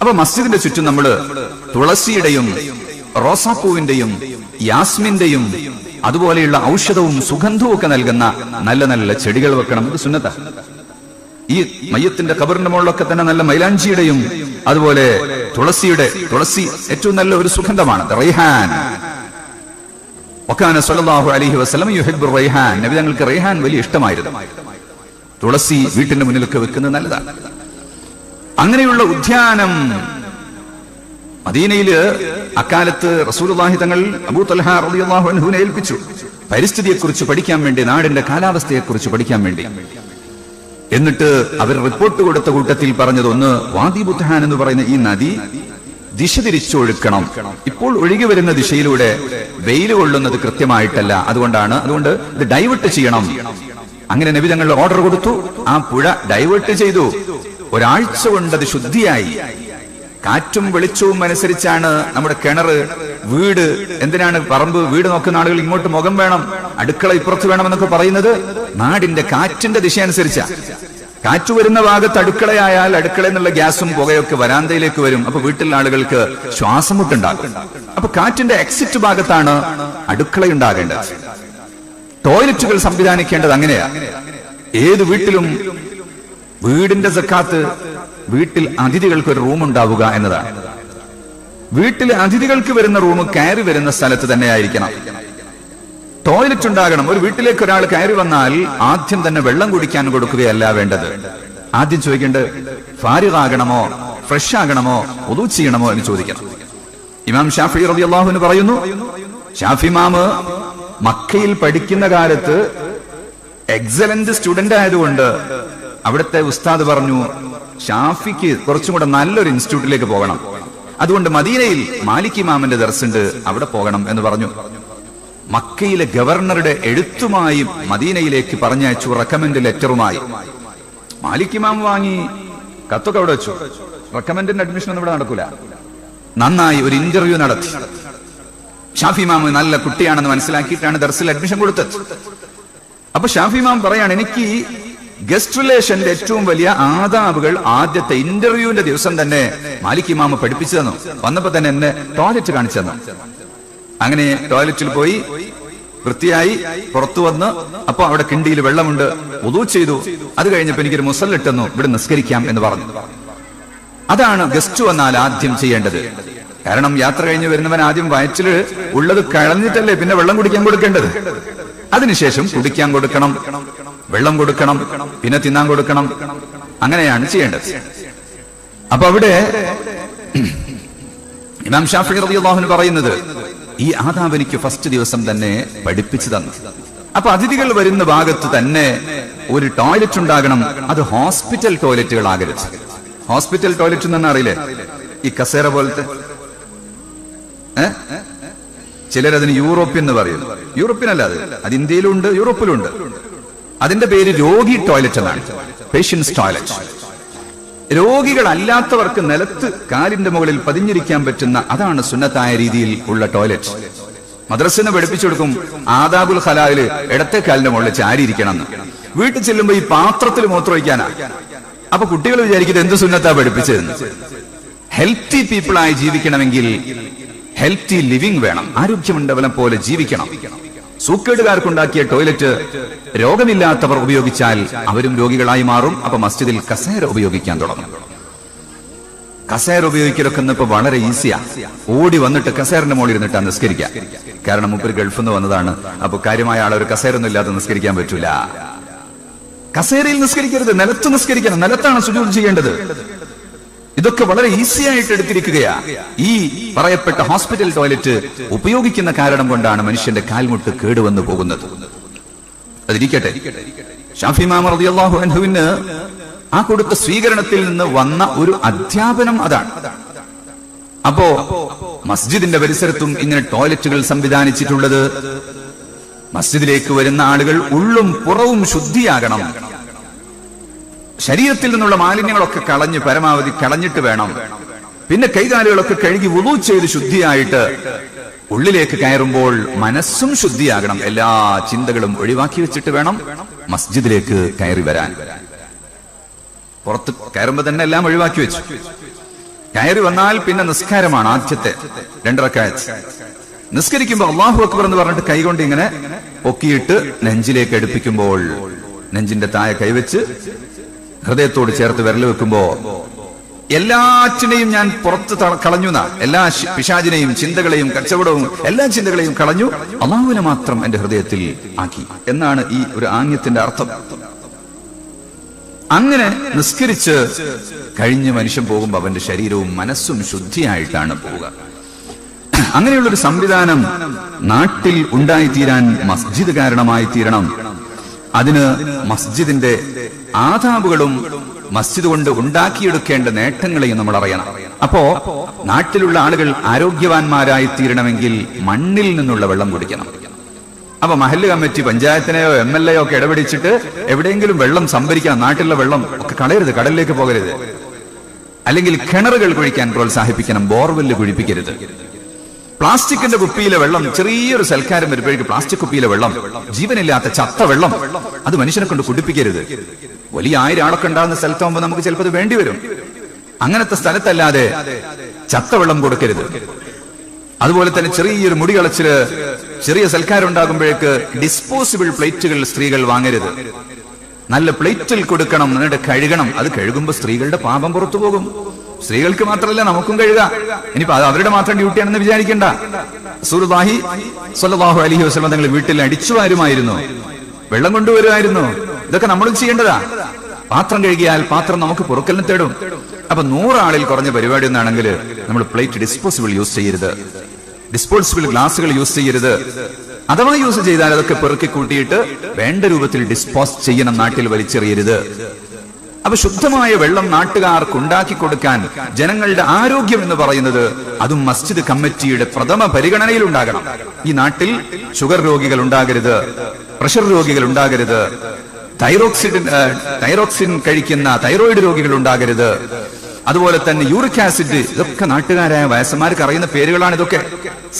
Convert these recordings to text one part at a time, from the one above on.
അപ്പൊ മസ്ജിദിന്റെ ചുറ്റും നമ്മൾ തുളസിയുടെയും റോസാപ്പൂവിന്റെയും യാസ്മിന്റെയും അതുപോലെയുള്ള ഔഷധവും സുഗന്ധവും ഒക്കെ നൽകുന്ന നല്ല നല്ല ചെടികൾ വെക്കണം. ഇത് സുന്നത്ത. ഈ മയ്യത്തിന്റെ കബറിന്റെ മുകളിലൊക്കെ തന്നെ നല്ല മൈലാഞ്ചിയുടെയും അതുപോലെ തുളസിയുടെ തുളസി ഏറ്റവും നല്ല ഒരു സുഗന്ധമാണ്. റൈഹാൻ. ഒക്കാന സല്ലല്ലാഹു അലൈഹി വസല്ലം യുഹിബ്ബു റൈഹാൻ. നബി റൈഹാൻ വലിയ ഇഷ്ടമായിരുന്നു. തുളസി വീട്ടിന്റെ മുന്നിലൊക്കെ വെക്കുന്നത് നല്ലതാണ്. അങ്ങനെയുള്ള ഉദ്യാനം മദീനയിൽ അക്കാലത്ത് റസൂലുള്ളാഹി തങ്ങൾ അബൂ തൽഹ റളിയല്ലാഹു അൻഹുവിനെ ഏൽപ്പിച്ചു. പരിസ്ഥിതിയെക്കുറിച്ച് പഠിക്കാൻ വേണ്ടി നാടിന്റെ കാലാവസ്ഥയെക്കുറിച്ച് പഠിക്കാൻ വേണ്ടി. എന്നിട്ട് അവർ റിപ്പോർട്ട് കൊടുത്ത കൂട്ടത്തിൽ പറഞ്ഞതൊന്ന് വാദി ബുദ്ധാൻ എന്ന് പറയുന്ന ഈ നദി ദിശ തിരിച്ചൊഴുക്കണം. ഇപ്പോൾ ഒഴുകി വരുന്ന ദിശയിലൂടെ വെയിൽ കൊള്ളുന്നത് കൃത്യമായിട്ടല്ല. അതുകൊണ്ടാണ് അതുകൊണ്ട് ഇത് ഡൈവേർട്ട് ചെയ്യണം. അങ്ങനെ നബി തങ്ങൾ ഓർഡർ കൊടുത്തു. ആ പുഴ ഡൈവേർട്ട് ചെയ്തു. ഒരാഴ്ച കൊണ്ട് അത് ശുദ്ധിയായി. കാറ്റും വെളിച്ചവും അനുസരിച്ചാണ് നമ്മുടെ കിണർ വീട് എന്തിനാണ് പറമ്പ് വീട് നോക്കുന്ന ആളുകൾ ഇങ്ങോട്ട് മുഖം വേണം അടുക്കള ഇപ്പുറത്ത് വേണമെന്നൊക്കെ പറയുന്നത് നാടിന്റെ കാറ്റിന്റെ ദിശ അനുസരിച്ചാ കാറ്റ് വരുന്ന ഭാഗത്ത് അടുക്കളയായാൽ അടുക്കള എന്നുള്ള ഗ്യാസും പുകയൊക്കെ വരാന്തയിലേക്ക് വരും. അപ്പൊ വീട്ടിലുള്ള ആളുകൾക്ക് ശ്വാസം മുട്ടുണ്ടാകും അപ്പൊ കാറ്റിന്റെ എക്സിറ്റ് ഭാഗത്താണ് അടുക്കള ഉണ്ടാകേണ്ടത് ടോയ്ലറ്റുകൾ സംവിധാനിക്കേണ്ടത് അങ്ങനെയാ. ഏത് വീട്ടിലും വീടിന്റെ സക്കാത്ത് വീട്ടിൽ അതിഥികൾക്ക് ഒരു റൂം ഉണ്ടാവുക എന്നതാണ്. വീട്ടിലെ അതിഥികൾക്ക് വരുന്ന റൂം കയറി വരുന്ന സ്ഥലത്ത് തന്നെ ആയിരിക്കണം ടോയ്ലറ്റ് ഉണ്ടാകണം. ഒരു വീട്ടിലേക്ക് ഒരാൾ കയറി വന്നാൽ ആദ്യം തന്നെ വെള്ളം കുടിക്കാൻ കൊടുക്കുകയല്ല വേണ്ടത്. ആദ്യം ചോദിക്കേണ്ടത് ഫാരിഗാകണമോ ഫ്രഷ് ആകണമോ ഒതു ചെയ്യണമോ? എന്ന് ചോദിക്കണം. ഇമാം ഷാഫി റബി അള്ളാഹുവിന് പറയുന്നു ഷാഫി മാമ് മക്കയിൽ പഠിക്കുന്ന കാലത്ത് എക്സലന്റ് സ്റ്റുഡന്റ് ആയതുകൊണ്ട് അവിടുത്തെ ഉസ്താദ് പറഞ്ഞു ഷാഫിക്ക് കുറച്ചും കൂടെ നല്ലൊരു ഇൻസ്റ്റിറ്റ്യൂട്ടിലേക്ക് പോകണം. അതുകൊണ്ട് മദീനയിൽ മാലിക് ഇമാമിന്റെ ദർസുണ്ട് അവിടെ പോകണം എന്ന് പറഞ്ഞു. മക്കയിലെ ഗവർണറുടെ എഴുത്തുമായും മദീനയിലേക്ക് പറഞ്ഞയച്ചു റെക്കമെൻഡ് ലെറ്ററുമായി മാലിക് ഇമാം വാങ്ങി കത്തൊക്കെ അവിടെ വെച്ചു. റെക്കമെൻഡിന്റെ അഡ്മിഷൻ ഒന്നും ഇവിടെ നടക്കൂല. നന്നായി ഒരു ഇന്റർവ്യൂ നടത്തി. ഷാഫി ഇമാം നല്ല കുട്ടിയാണെന്ന് മനസ്സിലാക്കിയിട്ടാണ് ദർസിൽ അഡ്മിഷൻ കൊടുത്തത്. അപ്പൊ ഷാഫി മാം പറയാണ് എനിക്ക് ഗസ്റ്റ് റിലേഷന്റെ ഏറ്റവും വലിയ ആദാബുകൾ ആദ്യത്തെ ഇന്റർവ്യൂവിന്റെ ദിവസം തന്നെ മാലിക് ഇമാമ പഠിപ്പിച്ചു തന്നു. വന്നപ്പോ തന്നെ എന്നെ ടോയ്ലറ്റ് കാണിച്ചു തന്നു. അങ്ങനെ ടോയ്ലറ്റിൽ പോയി വൃത്തിയായി പുറത്തു വന്ന് അപ്പൊ അവിടെ കിണ്ടിയിൽ വെള്ളമുണ്ട് ഉദു ചെയ്തു. അത് കഴിഞ്ഞപ്പോ എനിക്കൊരു മുസല്ലിട്ടെന്നു ഇവിടെ നിസ്കരിക്കാം എന്ന് പറഞ്ഞു. അതാണ് ഗസ്റ്റ് വന്നാൽ ആദ്യം ചെയ്യേണ്ടത്. കാരണം യാത്ര കഴിഞ്ഞ് വരുന്നവൻ ആദ്യം വയറ്റിൽ ഉള്ളത് കളഞ്ഞിട്ടല്ലേ പിന്നെ വെള്ളം കുടിക്കാൻ കൊടുക്കേണ്ടത്? അതിനുശേഷം കുടിക്കാൻ കൊടുക്കണം. വെള്ളം കൊടുക്കണം പിന്നെ തിന്നാൻ കൊടുക്കണം. അങ്ങനെയാണ് ചെയ്യേണ്ടത്. അപ്പൊ അവിടെ ഇമാം ഷാഫി റളിയല്ലാഹു പറയുന്നത് ഈ ആദാബ് എനിക്ക് ഫസ്റ്റ് ദിവസം തന്നെ പഠിപ്പിച്ചു തന്നു. അപ്പൊ അതിഥികൾ വരുന്ന ഭാഗത്ത് തന്നെ ഒരു ടോയ്ലറ്റ് ഉണ്ടാകണം. അത് ഹോസ്പിറ്റൽ ടോയ്ലറ്റുകൾ ആഗ്രഹിച്ചു ഹോസ്പിറ്റൽ ടോയ്ലറ്റ് എന്ന് അറിയില്ലേ? ഈ കസേര പോലത്തെ. ചിലരതിന് യൂറോപ്യൻ എന്ന് പറയും. യൂറോപ്യൻ അല്ല അത്. അത് ഇന്ത്യയിലുണ്ട് യൂറോപ്പിലുണ്ട്. അതിന്റെ പേര് രോഗി ടോയ്ലറ്റ് എന്നാണ്. Patients toilet. രോഗികളല്ലാത്തവർക്ക് നിലത്ത് കാലിന്റെ മുകളിൽ പതിഞ്ഞിരിക്കാൻ പറ്റുന്ന അതാണ് സുന്നത്തായ രീതിയിൽ ഉള്ള ടോയ്ലറ്റ്. മദ്രസിനെ പഠിപ്പിച്ചു കൊടുക്കും ആദാബുൽ ഹലാലിൽ ഇടത്തെ കാലിന്റെ മുകളിൽ ചാരിയിരിക്കണം എന്ന്. വീട്ടിൽ ചെല്ലുമ്പോ ഈ പാത്രത്തിൽ മൂത്രമൊഴിക്കാനാ അപ്പൊ കുട്ടികൾ വിചാരിക്കുന്നത് എന്ത് സുന്നത്താ പഠിപ്പിച്ചതെന്ന്. ഹെൽത്തി പീപ്പിൾ ആയി ജീവിക്കണമെങ്കിൽ ഹെൽത്തി ലിവിംഗ് വേണം. ആരോഗ്യമുണ്ടവനെ പോലെ ജീവിക്കണം. സൂക്കേടുകാർക്കുണ്ടാക്കിയ ടോയ്ലറ്റ് രോഗമില്ലാത്തവർ ഉപയോഗിച്ചാൽ അവരും രോഗികളായി മാറും. അപ്പൊ മസ്ജിദിൽ കസേര ഉപയോഗിക്കാൻ തുടങ്ങും. കസേര ഉപയോഗിക്കലൊക്കെ ഇന്നിപ്പോ വളരെ ഈസിയാ. ഓടി വന്നിട്ട് കസേറിന്റെ മുകളിൽ ഇരുന്നിട്ട് നിസ്കരിക്കാം. കാരണം മുപ്പര് ഗൾഫിൽ നിന്ന് വന്നതാണ്. അപ്പൊ കാര്യമായ ആളെ ഒരു കസേരൊന്നും ഇല്ലാതെ നിസ്കരിക്കാൻ പറ്റൂല. കസേരയിൽ നിസ്കരിക്കരുത്. നിലത്ത് നിസ്കരിക്കണം. നിലത്താണ് സുജൂർ ചെയ്യേണ്ടത്. ഇതൊക്കെ വളരെ ഈസി ആയിട്ട് എടുത്തിരിക്കുകയാ. ഈ പറയപ്പെട്ട ഹോസ്പിറ്റൽ ടോയ്ലറ്റ് ഉപയോഗിക്കുന്ന കാരണം കൊണ്ടാണ് മനുഷ്യന്റെ കാൽമുട്ട് കേടുവന്നു പോകുന്നത്. അതിരിക്കട്ടെ. ഷാഫി മാമ റളിയല്ലാഹു ആ കൊടുത്ത സ്വീകരണത്തിൽ നിന്ന് വന്ന ഒരു അധ്യാപനം അതാണ്. അപ്പോ മസ്ജിദിന്റെ പരിസരത്തും ഇങ്ങനെ ടോയ്ലറ്റുകൾ സംവിധാനിച്ചിട്ടുള്ളത്. മസ്ജിദിലേക്ക് വരുന്ന ആളുകൾ ഉള്ളും പുറവും ശുദ്ധിയാകണം. ശരീരത്തിൽ നിന്നുള്ള മാലിന്യങ്ങളൊക്കെ കളഞ്ഞ് പരമാവധി കളഞ്ഞിട്ട് വേണം. പിന്നെ കൈകാലുകളൊക്കെ കഴുകി വുളു ചെയ്ത് ശുദ്ധിയായിട്ട് ഉള്ളിലേക്ക് കയറുമ്പോൾ മനസ്സും ശുദ്ധിയാകണം. എല്ലാ ചിന്തകളും ഒഴിവാക്കി വെച്ചിട്ട് വേണം മസ്ജിദിലേക്ക് കയറി വരാൻ. പുറത്ത് കയറുമ്പോ തന്നെ എല്ലാം ഒഴിവാക്കി വെച്ചു. കയറി വന്നാൽ പിന്നെ നിസ്കാരമാണ് ആദ്യത്തെ രണ്ടിറക്കായത്ത് നിസ്കരിക്കുമ്പോൾ അള്ളാഹു അക്ബർ എന്ന് പറഞ്ഞിട്ട് കൈകൊണ്ട് ഇങ്ങനെ പൊക്കിയിട്ട് നെഞ്ചിലേക്ക് അടുപ്പിക്കുമ്പോൾ നെഞ്ചിന്റെ താഴെ കൈവച്ച് ഹൃദയത്തോട് ചേർത്ത് വിരൽ വെക്കുമ്പോ എല്ലാറ്റിനെയും ഞാൻ പുറത്ത് കളഞ്ഞു. എല്ലാ പിശാചിനെയും ചിന്തകളെയും കച്ചവടവും എല്ലാ ചിന്തകളെയും കളഞ്ഞു. അള്ളാഹുവിനെ മാത്രം എന്റെ ഹൃദയത്തിൽ ആക്കി. എന്നാണ് ഈ ഒരു ആംഗ്യത്തിന്റെ അർത്ഥം. അങ്ങനെ നിസ്കരിച്ച് കഴിഞ്ഞ് മനുഷ്യൻ പോകുമ്പോൾ അവന്റെ ശരീരവും മനസ്സും ശുദ്ധിയായിട്ടാണ് പോവുക. അങ്ങനെയുള്ളൊരു സംവിധാനം നാട്ടിൽ ഉണ്ടായിത്തീരാൻ മസ്ജിദ് കാരണമായി തീരണം അതിന് മസ്ജിദിന്റെ ആദാബുകളും മസ്ജിദ് കൊണ്ട് ഉണ്ടാക്കിയെടുക്കേണ്ട നേട്ടങ്ങളെയും നമ്മൾ അറിയണം. അപ്പോ നാട്ടിലുള്ള ആളുകൾ ആരോഗ്യവാന്മാരായി തീരണമെങ്കിൽ മണ്ണിൽ നിന്നുള്ള വെള്ളം കുടിക്കണം. അപ്പൊ മഹല്ല് കമ്മിറ്റി പഞ്ചായത്തിനെയോ എം എൽ എയോ ഒക്കെ ഇടപെടിച്ചിട്ട് എവിടെയെങ്കിലും വെള്ളം സംഭരിക്കണം നാട്ടിലുള്ള വെള്ളം ഒക്കെ കളയരുത് കടലിലേക്ക് പോകരുത്. അല്ലെങ്കിൽ കിണറുകൾ കുഴിക്കാൻ പ്രോത്സാഹിപ്പിക്കണം ബോർവെല്ല് കുഴിപ്പിക്കരുത്. പ്ലാസ്റ്റിക്കിന്റെ കുപ്പിയിലെ വെള്ളം ചെറിയൊരു സൽക്കാരം വരുമ്പോഴേക്ക് പ്ലാസ്റ്റിക് കുപ്പിയിലെ വെള്ളം ജീവനില്ലാത്ത ചത്ത വെള്ളം അത് മനുഷ്യനെ കൊണ്ട് കുടിപ്പിക്കരുത്. വലിയ ആയിരം ആളൊക്കെ ഉണ്ടാകുന്ന സ്ഥലത്താകുമ്പോൾ നമുക്ക് ചിലപ്പോൾ അത് വേണ്ടി വരും. അങ്ങനത്തെ സ്ഥലത്തല്ലാതെ ചത്ത വെള്ളം കൊടുക്കരുത്. അതുപോലെ തന്നെ ചെറിയൊരു മുടി കളച്ചിൽ ചെറിയ സൽക്കാരം ഉണ്ടാകുമ്പോഴേക്ക് ഡിസ്പോസിബിൾ പ്ലേറ്റുകൾ സ്ത്രീകൾ വാങ്ങരുത്. നല്ല പ്ലേറ്റിൽ കൊടുക്കണം എന്നിട്ട് കഴുകണം. അത് കഴുകുമ്പോൾ സ്ത്രീകളുടെ പാപം പുറത്തു പോകും. സ്ത്രീകൾക്ക് മാത്രമല്ല നമുക്കും കഴുകുക ഇനിയിപ്പോ അത് അവരുടെ മാത്രം ഡ്യൂട്ടിയാണെന്ന് വിചാരിക്കണ്ട. സൂർബാഹി സ്വലബാഹു അലൈഹി വസല്ലം തങ്ങൾ വീട്ടിൽ അടിച്ചു വാരുമായിരുന്നു വെള്ളം കൊണ്ടുവരുമായിരുന്നു. ഇതൊക്കെ നമ്മളും ചെയ്യേണ്ടതാ. പാത്രം കഴുകിയാൽ പാത്രം നമുക്ക് പുറക്കലിന് തേടും. അപ്പൊ നൂറാളിൽ കുറഞ്ഞ പരിപാടി ഒന്നാണെങ്കിൽ നമ്മൾ പ്ലേറ്റ് ഡിസ്പോസിബിൾ യൂസ് ചെയ്യരുത്. ഡിസ്പോസിബിൾ ഗ്ലാസുകൾ യൂസ് ചെയ്യരുത്. അഥവാ യൂസ് ചെയ്താൽ അതൊക്കെ പെറുക്കി കൂട്ടിയിട്ട് വേണ്ട രൂപത്തിൽ ഡിസ്പോസ് ചെയ്യണം നാട്ടിൽ വലിച്ചെറിയരുത്. അപ്പൊ ശുദ്ധമായ വെള്ളം നാട്ടുകാർക്ക് ഉണ്ടാക്കി കൊടുക്കാൻ ജനങ്ങളുടെ ആരോഗ്യം എന്ന് പറയുന്നത് അതും മസ്ജിദ് കമ്മിറ്റിയുടെ പ്രഥമ പരിഗണനയിൽ ഉണ്ടാകണം. ഈ നാട്ടിൽ ഷുഗർ രോഗികൾ ഉണ്ടാകരുത് പ്രഷർ രോഗികൾ ഉണ്ടാകരുത് തൈറോക്സിഡിൻ തൈറോക്സിൻ കഴിക്കുന്ന തൈറോയിഡ് രോഗികൾ ഉണ്ടാകരുത്. അതുപോലെ തന്നെ യൂറിക് ആസിഡ് ഇതൊക്കെ നാട്ടുകാരായ വയസ്സന്മാർക്ക് അറിയുന്ന പേരുകളാണ് ഇതൊക്കെ.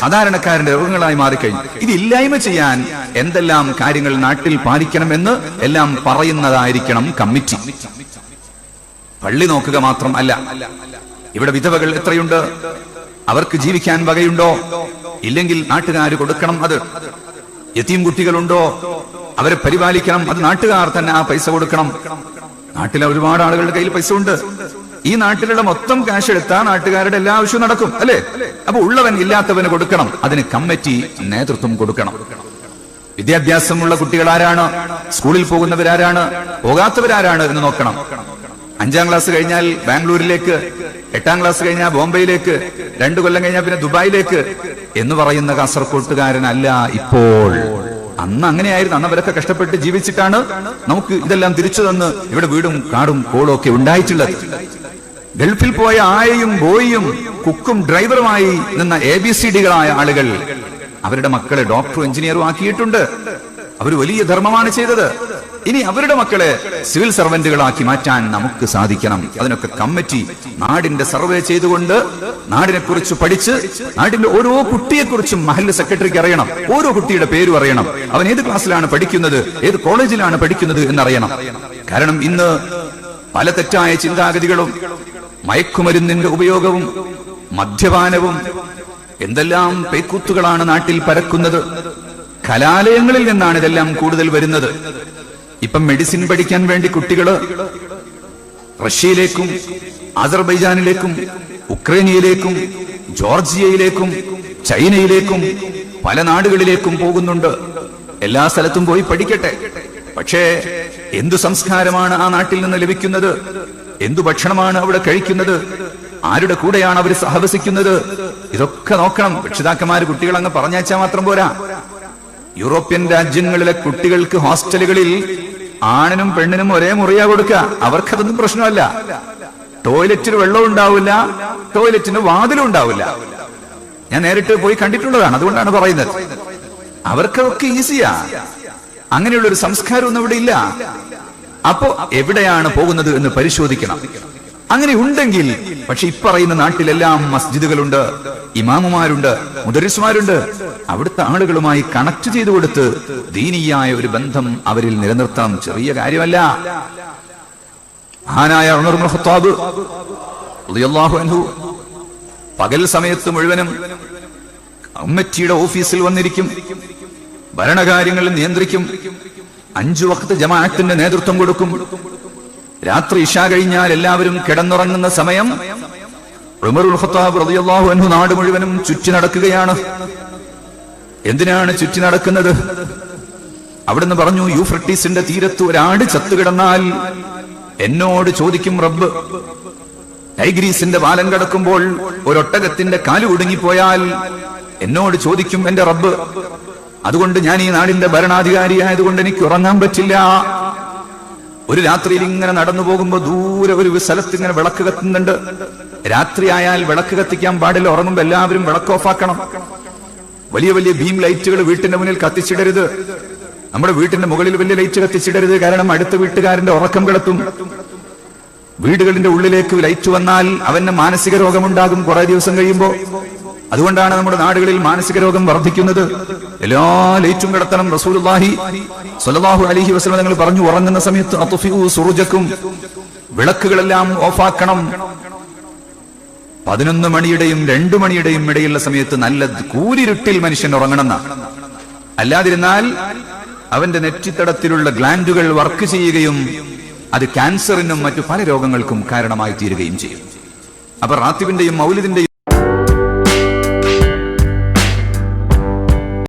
സാധാരണക്കാരന്റെ രോഗങ്ങളായി മാറിക്കഴിഞ്ഞു. ഇത് ഇല്ലായ്മ ചെയ്യാൻ എന്തെല്ലാം കാര്യങ്ങൾ നാട്ടിൽ പാലിക്കണമെന്ന് എല്ലാം പറയുന്നതായിരിക്കണം കമ്മിറ്റി. പള്ളി നോക്കുക മാത്രം അല്ല. ഇവിടെ വിധവകൾ എത്രയുണ്ട്? അവർക്ക് ജീവിക്കാൻ വകയുണ്ടോ? ഇല്ലെങ്കിൽ നാട്ടുകാർ കൊടുക്കണം അത്. യത്തീം കുട്ടികളുണ്ടോ? അവരെ പരിപാലിക്കണം. അത് നാട്ടുകാർ തന്നെ ആ പൈസ കൊടുക്കണം. നാട്ടിലെ ഒരുപാട് ആളുകളുടെ കയ്യിൽ പൈസ ഉണ്ട്. ഈ നാട്ടിലുള്ള മൊത്തം കാശ് എടുത്താൽ നാട്ടുകാരുടെ എല്ലാ ആവശ്യവും നടക്കും അല്ലെ? അപ്പൊ ഉള്ളവൻ ഇല്ലാത്തവന് കൊടുക്കണം. അതിന് കമ്മിറ്റി നേതൃത്വം കൊടുക്കണം. വിദ്യാഭ്യാസമുള്ള കുട്ടികൾ ആരാണ് സ്കൂളിൽ പോകുന്നവരാരാണ്? പോകാത്തവരാരാണ് എന്ന് നോക്കണം. അഞ്ചാം ക്ലാസ് കഴിഞ്ഞാൽ ബാംഗ്ലൂരിലേക്ക് എട്ടാം ക്ലാസ് കഴിഞ്ഞാൽ ബോംബെയിലേക്ക് രണ്ടു കൊല്ലം കഴിഞ്ഞാൽ പിന്നെ ദുബായിലേക്ക് എന്ന് പറയുന്ന കാസർകോട്ടുകാരനല്ല ഇപ്പോൾ. അന്ന് അങ്ങനെയായിരുന്നു. അന്ന് അവരൊക്കെ കഷ്ടപ്പെട്ട് ജീവിച്ചിട്ടാണ് നമുക്ക് ഇതെല്ലാം തിരിച്ചു തന്ന് ഇവിടെ വീടും കാടും കോളും ഒക്കെ ഉണ്ടായിട്ടുള്ളത്. ഗൾഫിൽ പോയ ആയയും ബോയിയും കുക്കും ഡ്രൈവറുമായി നിന്ന എ ബി സി ഡികളായ ആളുകൾ അവരുടെ മക്കളെ ഡോക്ടറും എഞ്ചിനീയറും ആക്കിയിട്ടുണ്ട്. അവർ വലിയ ധർമ്മമാണ് ചെയ്തത്. ഇനി അവരുടെ മക്കളെ സിവിൽ സർവന്റുകളാക്കി മാറ്റാൻ നമുക്ക് സാധിക്കണം. അതിനൊക്കെ കമ്മിറ്റി നാടിന്റെ സർവേ ചെയ്തുകൊണ്ട് നാടിനെ കുറിച്ച് പഠിച്ച് നാടിന്റെ ഓരോ കുട്ടിയെക്കുറിച്ചും മഹല്ല് സെക്രട്ടറിക്ക് അറിയണം. ഓരോ കുട്ടിയുടെ പേരും അറിയണം. അവൻ ഏത് ക്ലാസ്സിലാണ് പഠിക്കുന്നത്? ഏത് കോളേജിലാണ് പഠിക്കുന്നത് എന്നറിയണം. കാരണം ഇന്ന് പല തെറ്റായ ചിന്താഗതികളും മയക്കുമരുന്നിന്റെ ഉപയോഗവും മദ്യപാനവും എന്തെല്ലാം പേക്കൂത്തുകളാണ് നാട്ടിൽ പരക്കുന്നത്? കലാലയങ്ങളിൽ നിന്നാണ് ഇതെല്ലാം കൂടുതൽ വരുന്നത്. ഇപ്പം മെഡിസിൻ പഠിക്കാൻ വേണ്ടി കുട്ടികൾ റഷ്യയിലേക്കും അസർബൈജാനിലേക്കും ഉക്രൈനിയയിലേക്കും ജോർജിയയിലേക്കും ചൈനയിലേക്കും പല നാടുകളിലേക്കും പോകുന്നുണ്ട്. എല്ലാ സ്ഥലത്തും പോയി പഠിക്കട്ടെ. പക്ഷേ എന്തു സംസ്കാരമാണ് ആ നാട്ടിൽ നിന്ന് ലഭിക്കുന്നത്? എന്തു ഭക്ഷണമാണ് അവിടെ കഴിക്കുന്നത്? ആരുടെ കൂടെയാണ് അവർ സഹവസിക്കുന്നത്? ഇതൊക്കെ നോക്കണം. രക്ഷിതാക്കന്മാര് കുട്ടികൾ അങ്ങ് പറഞ്ഞയച്ചാൽ മാത്രം പോരാ. യൂറോപ്യൻ രാജ്യങ്ങളിലെ കുട്ടികൾക്ക് ഹോസ്റ്റലുകളിൽ ആണിനും പെണ്ണിനും ഒരേ മുറിയാ കൊടുക്കുക അവർക്കതൊന്നും പ്രശ്നമല്ല. ടോയ്ലറ്റിന് വെള്ളം ഉണ്ടാവില്ല ടോയ്ലറ്റിന് വാതിലും ഉണ്ടാവില്ല. ഞാൻ നേരിട്ട് പോയി കണ്ടിട്ടുള്ളതാണ് അതുകൊണ്ടാണ് പറയുന്നത്. അവർക്കൊക്കെ ഈസിയാ. അങ്ങനെയുള്ള ഒരു സംസ്കാരമൊന്നും ഇവിടെ ഇല്ല. അപ്പോ എവിടെയാണ് പോകുന്നത് എന്ന് പരിശോധിക്കണം. അങ്ങനെ ഉണ്ടെങ്കിൽ പക്ഷെ ഇപ്പറയുന്ന നാട്ടിലെല്ലാം മസ്ജിദുകളുണ്ട്. ഇമാമുമാരുണ്ട് മുദരിസുമാരുണ്ട്. അവിടുത്തെ ആളുകളുമായി കണക്ട് ചെയ്തു കൊടുത്ത് ദീനീയായ ഒരു ബന്ധം അവരിൽ നിലനിർത്തണം. ചെറിയ കാര്യമല്ല. മഹാനായ പകൽ സമയത്ത് മുഴുവനും അമ്മറ്റിയുടെ ഓഫീസിൽ വന്നിരിക്കും. ഭരണകാര്യങ്ങൾ നിയന്ത്രിക്കും. അഞ്ചു വക്ത് ജമാഅത്തിന്റെ നേതൃത്വം കൊടുക്കും. രാത്രി ഇഷ കഴിഞ്ഞാൽ എല്ലാവരും കിടന്നുറങ്ങുന്ന സമയം റളിയല്ലാഹു അൻഹു നാട് മുഴുവനും ചുറ്റി നടക്കുകയാണ്. എന്തിനാണ് ചുറ്റി നടക്കുന്നത്? അവിടുന്ന് പറഞ്ഞു യൂഫ്രട്ടീസിന്റെ തീരത്ത് ഒരാട് ചത്തുകിടന്നാൽ എന്നോട് ചോദിക്കും റബ്ബ്. ടൈഗ്രീസിന്റെ പാലം കടക്കുമ്പോൾ ഒരൊട്ടകത്തിന്റെ കാൽ ഒടുങ്ങിപ്പോയാൽ എന്നോട് ചോദിക്കും എന്റെ റബ്ബ്. അതുകൊണ്ട് ഞാൻ ഈ നാടിന്റെ ഭരണാധികാരിയായതുകൊണ്ട് എനിക്ക് ഉറങ്ങാൻ പറ്റില്ല. ഒരു രാത്രിയിൽ ഇങ്ങനെ നടന്നു പോകുമ്പോ ദൂരെ ഒരു സ്ഥലത്ത് ഇങ്ങനെ വിളക്ക് കത്തുന്നുണ്ട്. രാത്രിയായാൽ വിളക്ക് കത്തിക്കാൻ പാടില്ല. ഉറങ്ങുമ്പോ എല്ലാവരും വിളക്ക് ഓഫാക്കണം. വലിയ വലിയ ബീം ലൈറ്റുകൾ വീട്ടിന്റെ മുന്നിൽ കത്തിച്ചിടരുത്. നമ്മുടെ വീട്ടിന്റെ മുകളിൽ വലിയ ലൈറ്റ് കത്തിച്ചിടരുത്. കാരണം അടുത്ത വീട്ടുകാരന്റെ ഉറക്കം കിടത്തും. വീടുകളിന്റെ ഉള്ളിലേക്ക് ലൈറ്റ് വന്നാൽ അവന് മാനസിക രോഗമുണ്ടാകും. കുറെ ദിവസം കഴിയുമ്പോ അതുകൊണ്ടാണ് നമ്മുടെ നാടുകളിൽ മാനസിക രോഗം വർദ്ധിക്കുന്നത്. എല്ലാ ലൈറ്റും കിടത്തണം റസൂലുള്ളാഹി സ്വല്ലല്ലാഹു അലൈഹി വസല്ലം നിങ്ങൾ പറഞ്ഞു ഉറങ്ങുന്ന സമയത്ത് അത്ഫിഉ സുറുജക്കും വിളക്കുകളെല്ലാം ഓഫാക്കണം. പതിനൊന്ന് മണിയുടെയും രണ്ടു മണിയുടെയും ഇടയിലുള്ള സമയത്ത് നല്ല കൂരിരുട്ടിൽ മനുഷ്യൻ ഉറങ്ങണം അല്ലാതിരുന്നാൽ അവന്റെ നെറ്റിത്തടത്തിലുള്ള ഗ്ലാൻഡുകൾ വർക്ക് ചെയ്യുകയും അത് ക്യാൻസറിനും മറ്റു പല രോഗങ്ങൾക്കും കാരണമായി തീരുകയും ചെയ്യും. അപ്പൊ റാത്തിബിന്റെയും മൗലിദിന്റെയും